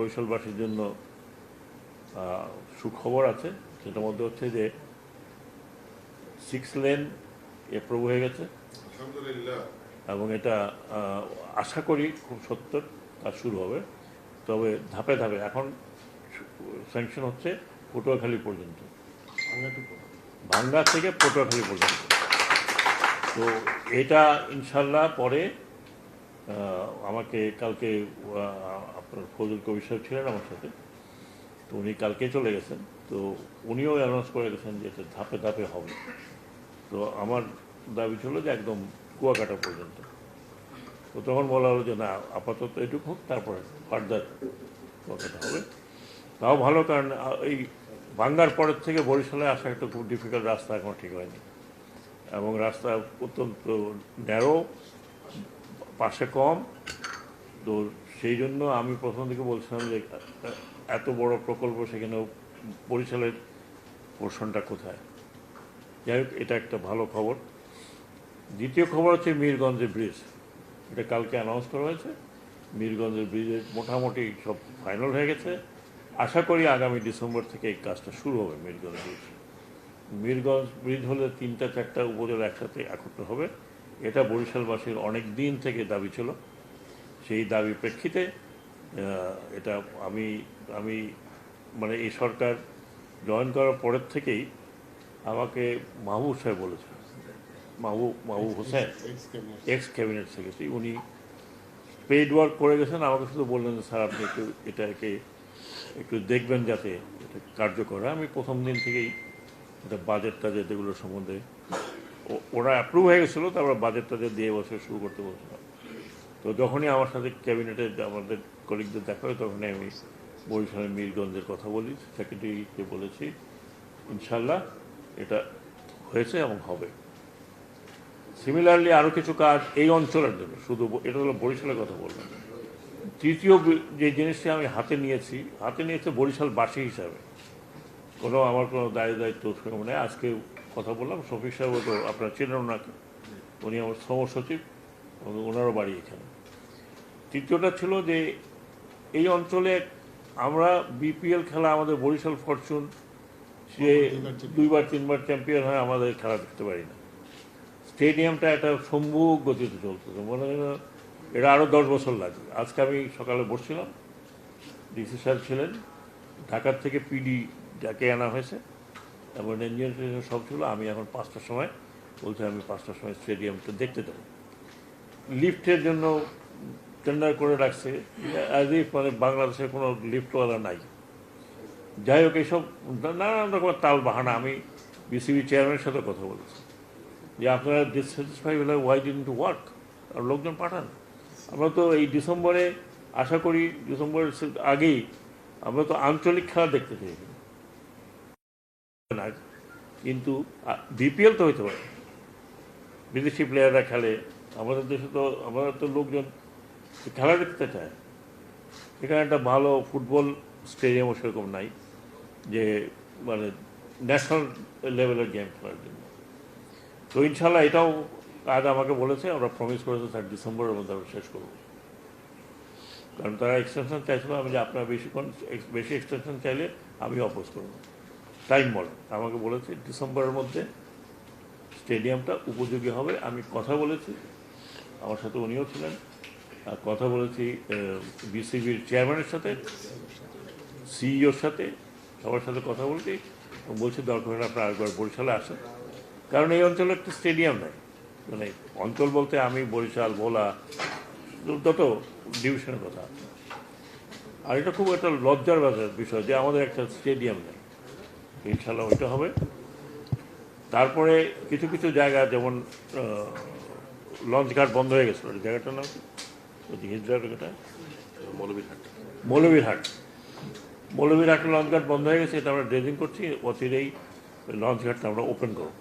বরিশালবাসীর জন্য সুখবর আছে। সেটার মধ্যে হচ্ছে যে সিক্স লেন এপ্রুভ হয়ে গেছে। এবং এটা আশা করি খুব সত্তর কাজ শুরু হবে। তবে ধাপে ধাপে এখন স্যাংশন হচ্ছে পটুয়াখালী পর্যন্ত। ভাঙ্গা থেকে পটুয়াখালী পর্যন্ত। তো এটা ইনশাল্লাহ পরে আমাকে কালকে আপনার ফজল কবির ছিলেন আমার সাথে। তো উনি কালকে চলে গেছেন। তো উনিও অ্যানাউন্স করে গেছেন যে এটা ধাপে ধাপে হবে। তো আমার দাবি ছিল যে একদম কুয়াকাটা পর্যন্ত। তো তখন বলা হলো যে, না, আপাতত এটুকু হোক, তারপরে ফার্দার কুয়াকাটা হবে। তাও ভালো, কারণ এই ভাঙ্গার পরের থেকে বরিশালে আসা একটা খুব ডিফিকাল্ট রাস্তা এখনও ঠিক হয়নি। এবং রাস্তা অত্যন্ত ন্যারো পাশে কম। তো সেই জন্য আমি প্রথম থেকে বলছিলাম যে, এত বড় প্রকল্প সেখানে বরিশালের পোর্শনটা কোথায়? যাই এটা একটা ভালো খবর। দ্বিতীয় খবর হচ্ছে মীরগঞ্জের ব্রিজ। এটা কালকে অ্যানাউন্স করা হয়েছে। মীরগঞ্জের ব্রিজের মোটামুটি সব ফাইনাল হয়ে গেছে। আশা করি আগামী ডিসেম্বর থেকে এই কাজটা শুরু হবে মীরগঞ্জ ব্রিজ। মীরগঞ্জ ব্রিজ হলে তিনটা চারটা উপজেলা একসাথে একত্র হবে। এটা বরিশালবাসীর অনেক দিন থেকে দাবি ছিল। সেই দাবি প্রেক্ষিতে এটা আমি আমি মানে এই সরকার জয়েন করার পরের থেকেই আমাকে মাহবুব সাহেব বলেছেন Mahbub Mahbub Hossain ex cabinet secretary উনি পেইড ওয়ার্ক করে গেছেন। আমাকে শুধু বললেন যে স্যার আপনি একটু এটাকে একটু দেখবেন যাতে এটা কার্যকর হয়। আমি প্রথম দিন থেকেই এটা বাজেট টাজেট এগুলো সম্বন্ধে ওরা অ্যাপ্রুভ হয়ে গেছিল, তারপর বাজেট টাজেট দিয়ে বসে শুরু করতে বলছিলাম তো যখনই আমার সাথে ক্যাবিনেটে আমাদের কলিগদের দেখা হয়, তখনই আমি বরিশালের মীরগঞ্জের কথা বলি সেক্রেটারিকে বলেছি ইনশাল্লাহ এটা হয়েছে এবং হবে। সিমিলারলি আরও কিছু কাজ এই অঞ্চলের জন্য, শুধু এটা হলো বরিশালের কথা বললাম তৃতীয় যে জিনিসটি আমি হাতে নিয়েছি, হাতে নিয়েছে বরিশালবাসী হিসাবে। কোনো আমার কোনো দায় দায়িত্ব নেই। আজকে কথা বললাম, শফিক সাহেবও তো আপনার চেনেন ওনাকে। উনি আমার শ্রম সচিব, এবং ওনারও বাড়ি এখানে। তৃতীয়টা ছিল যে, এই অঞ্চলে আমরা বিপিএল খেলা আমাদের বরিশাল ফরচুন, সে দুইবার, তিনবার চ্যাম্পিয়ন হয় আমাদের খেলা দেখতে পারি না। স্টেডিয়ামটা একটা সম্ভুক গতিতে চলতেছে মনে হয় এটা আরও দশ বছর লাগবে। আজকে আমি সকালে বসছিলাম, ডিসি স্যার ছিলেন, ঢাকার থেকে পিডি যাকে আনা হয়েছে এবং ইঞ্জিনিয়ার সব ছিল, আমি এখন পাঁচটার সময় বলছি আমি পাঁচটার সময় স্টেডিয়ামটা দেখতে যাব লিফটের জন্য টেন্ডার করে রাখছে অ্যাজ ইফ মানে বাংলাদেশে কোনো লিফটওয়ালা নাই। যাই হোক, এইসব নানান রকমের তাল বাহানা, আমি বিসিবি চেয়ারম্যানের সাথে কথা বলেছি। যে আপনারা ডিসস্যাটিসফাই হলে ওয়াই ডিন টু ওয়ার্ক আর লোকজন পাঠান। আমরা তো এই ডিসেম্বরে, আশা করি ডিসেম্বরের আগেই আমরা তো আঞ্চলিক খেলা দেখতে চাই না কিন্তু বিপিএল তো হইতে পারে। বিদেশি প্লেয়াররা খেলে, আমাদের দেশে তো, আমাদের তো লোকজন খেলা দেখতে চায়। এখানে একটা ভালো ফুটবল স্টেডিয়ামও সেরকম নাই, যে মানে ন্যাশনাল লেভেলের গেম খেলার জন্য। তো ইনশাল্লাহ এটাও আজ আমাকে বলেছে, আমরা প্রমিস করেছে স্যার, ডিসেম্বরের মধ্যে আমরা শেষ করব। কারণ তারা এক্সটেনশন চাইছিল, আমি যে আপনারা বেশিক্ষণ, বেশি এক্সটেনশন চাইলে আমি অপোজ করব। টাইম বলেন আমাকে বলেছে ডিসেম্বরের মধ্যে স্টেডিয়ামটা উপযোগী হবে। আমি কথা বলেছি, আমার সাথে উনিও ছিলেন। আর কথা বলেছি বিসিবির চেয়ারম্যানের সাথে সিইওর সাথে, সবার সাথে কথা বলছি। বলছি, দরকার হলে আপনারা একবার বরিশালে আসেন। কারণ এই অঞ্চলে একটা স্টেডিয়াম নেই। মানে অঞ্চল বলতে আমি বরিশাল, ভোলা যত ডিভিশনের কথা। আর এটা খুব একটা লজ্জার বিষয় যে আমাদের একটা স্টেডিয়াম নেই। ইনশাল্লাহ ওইটা হবে। তারপরে কিছু কিছু জায়গা যেমন লঞ্চ ঘাট বন্ধ হয়ে গেছিল। ওই জায়গাটার নাম হিজড়ার জায়গাটা? মৌলবীরহাট মৌলভীরহাট। মৌলভীরহাটের লঞ্চ ঘাট বন্ধ হয়ে গেছে এটা আমরা ড্রেজিং করছি। অচিরেই লঞ্চ ঘাটটা আমরা ওপেন করব।